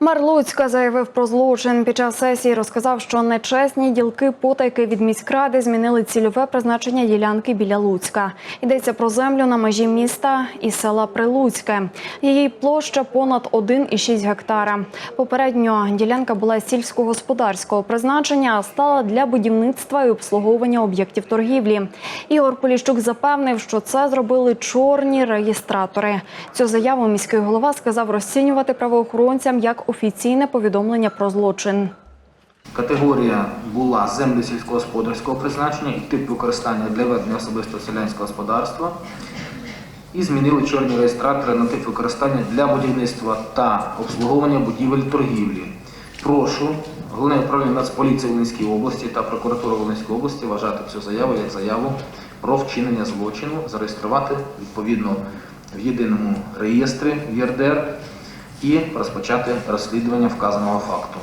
Мер Луцька заявив про злочин. Під час сесії розказав, що нечесні ділки потайки від міськради змінили цільове призначення ділянки біля Луцька. Йдеться про землю на межі міста і села Прилуцьке. Її площа понад 1,6 гектара. Попередньо ділянка була сільськогосподарського призначення, а стала для будівництва і обслуговування об'єктів торгівлі. Ігор Поліщук запевнив, що це зробили чорні реєстратори. Цю заяву міський голова сказав розцінювати правоохоронцям як офіційне повідомлення про злочин. Категорія була землі сільськогосподарського призначення і тип використання для ведення особистого селянського господарства. І змінили чорні реєстратори на тип використання для будівництва та обслуговування будівель торгівлі. Прошу Головне управління Нацполіції Волинської області та прокуратура Волинської області вважати цю заяву як заяву про вчинення злочину, зареєструвати відповідно в єдиному реєстрі в ЄРДР і розпочати розслідування вказаного факту.